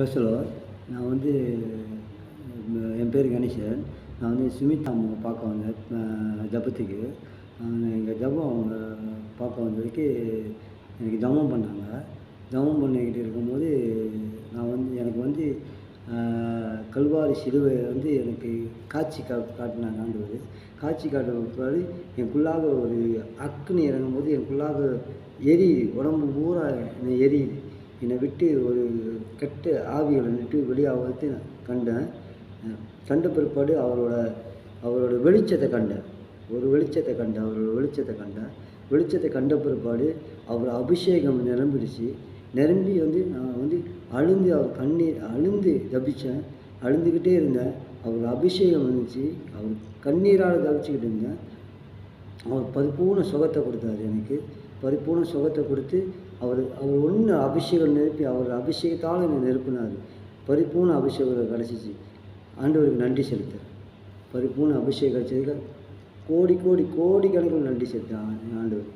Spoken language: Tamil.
பேசலோ நான் வந்து என் பேர் கணேசன். நான் வந்து சுமிதா அவங்க பார்க்க வந்தேன். ஜபத்துக்கு எங்கள் ஜபம் அவங்க பார்க்க வந்ததுக்கு எனக்கு ஜபம் பண்ணாங்க. ஜபம் பண்ணிக்கிட்டு இருக்கும்போது நான் வந்து எனக்கு வந்து கல்வாரி சிலுவை வந்து எனக்கு காட்சி கா காட்டினாங்க ஆண்டவர். காட்சி காட்டின பிற்பாடு எனக்குள்ளாக ஒரு அக்குன்னு இறங்கும்போது எனக்குள்ளாக எரி உடம்பு பூரா என்னை எரியுது. என்னை விட்டு ஒரு கெட்ட ஆவிகளை விட்டு வெளியாகிறது நான் கண்டேன். கண்ட பிற்பாடு அவரோட அவரோட வெளிச்சத்தை கண்டேன். ஒரு வெளிச்சத்தை கண்டேன் அவரோட வெளிச்சத்தை கண்டேன். வெளிச்சத்தை கண்ட பிற்பாடு அவர் அபிஷேகம் நிரம்பிடுச்சு. நிரம்பி வந்து நான் வந்து அழுந்து அவர் கண்ணீர் அழுந்து தபித்தேன் அழுந்துக்கிட்டே இருந்தேன். அவர் அபிஷேகம் வந்துச்சு. அவர் கண்ணீரால் தவிச்சுக்கிட்டு இருந்தேன். அவர் பரிபூர்ண சுகத்தை கொடுத்தாரு எனக்கு. பரிபூர்ண சுகத்தை கொடுத்து அவர் அவர் ஒன்று அபிஷேகம் நிரப்பி அவர் அபிஷேகத்தால் என்னை நிரப்பினார். பரிபூர்ண அபிஷேகம் கிடச்சிச்சு. ஆண்டவருக்கு நன்றி செலுத்தேன் பரிபூர்ண அபிஷேகம் கிடச்சதுக்கு கோடி கோடி கோடி கணக்கில் நன்றி செலுத்தேன் ஆண்டவர்.